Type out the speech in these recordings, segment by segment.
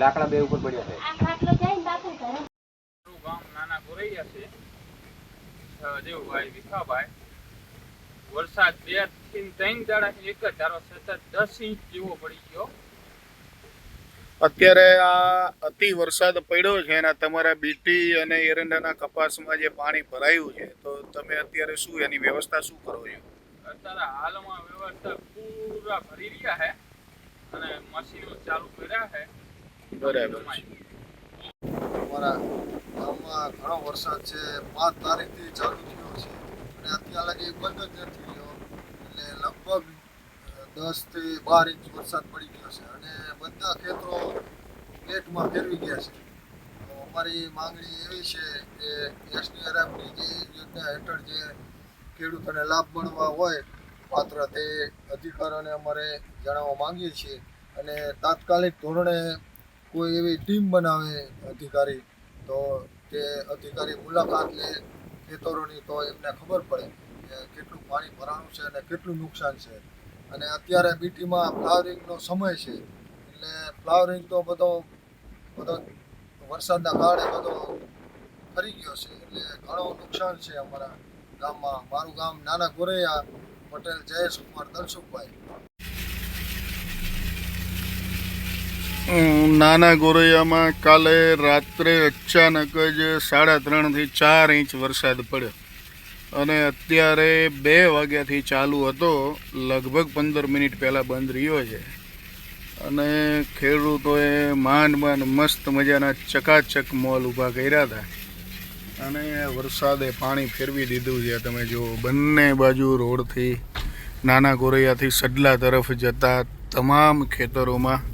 લાકડા બે ઉપર પડ્યા છે. ગામ નાના ગોરૈયા વિખાભાઈ. વરસાદ બેથી ત્રણ દાડા એક જ ધારો સતત દસ ઇંચ જેવો પડી ગયો. અત્યારે આ અતિ વરસાદ પડ્યો છે અને તમારા બીટી અને એરંડાના કપાસમાં જે પાણી ભરાયું છે તો તમે અત્યારે શું એની વ્યવસ્થા શું કરો છો? અત્યારે હાલમાં વ્યવસ્થા પૂરા ભરી રહ્યા છે. અમારા ગામમાં ઘણો વરસાદ છે પાંચ તારીખથી ચાલુ થયો છે અને અત્યાર લગી બંધ જ નથી એટલે લગભગ દસથી બાર ઇંચ વરસાદ પડી ગયો છે અને બધા ખેતરો લેટમાં ફેરવી ગયા છે અમારી માંગણી એવી છે કે એસડીઆરએફની જે યોજના હેઠળ જે ખેડૂતોને લાભ મળવા હોય પાત્ર તે અધિકારોને અમારે જણાવવા માંગીએ છીએ. અને તાત્કાલિક ધોરણે કોઈ એવી ટીમ બનાવે અધિકારી, તો તે અધિકારી મુલાકાત લે ખેતરોની તો એમને ખબર પડે કે કેટલું પાણી ભરાણું છે અને કેટલું નુકસાન છે. અને અત્યારે બીટીમાં ફ્લાવરિંગનો સમય છે, એટલે ફ્લાવરિંગ તો બધો બધો વરસાદના કારણે બધો ફરી ગયો છે, એટલે ઘણું નુકસાન છે અમારા ગામમાં. મારું ગામ નાના ગોરૈયા પટેલ, જયેશ કુમાર, દલસુખભાઈ. નાના ગોરૈયામાં કાલે રાત્રે અચાનક જ સાડા ત્રણથી ચાર ઇંચ વરસાદ પડ્યો. અને અત્યારે બે વાગ્યાથી ચાલુ હતો, લગભગ પંદર મિનિટ પહેલાં બંધ રહ્યો છે. અને ખેડૂતોએ માંડ માંડ મસ્ત મજાના ચકાચક મોલ ઊભા કર્યા હતા. અને વરસાદે પાણી ફેરવી દીધું છે. તમે જુઓ, બંને બાજુ રોડથી નાના ગોરૈયાથી સડલા તરફ જતા તમામ ખેતરોમાં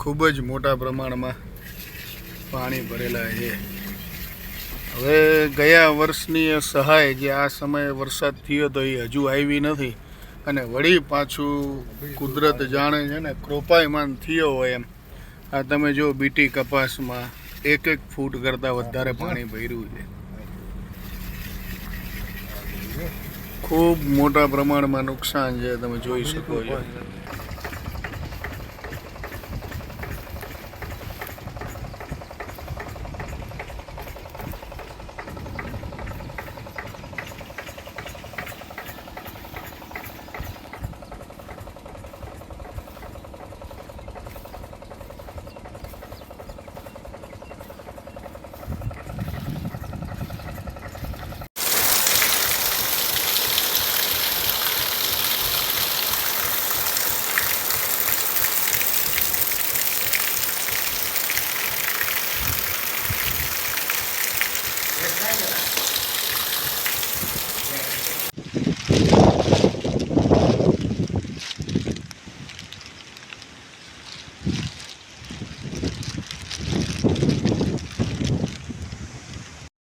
ખૂબ જ મોટા પ્રમાણમાં પાણી ભરેલા છે. હવે ગયા વર્ષની સહાય જે આ સમયે વરસાદ થયો તો એ હજુ આવી નથી અને વળી પાછું કુદરત જાણે છે ને કૃપાયમાન થયો હોય એમ. આ તમે જો બીટી કપાસમાં એક એક ફૂટ કરતાં વધારે પાણી ભર્યું છે. ખૂબ મોટા પ્રમાણમાં નુકસાન છે, તમે જોઈ શકો છો.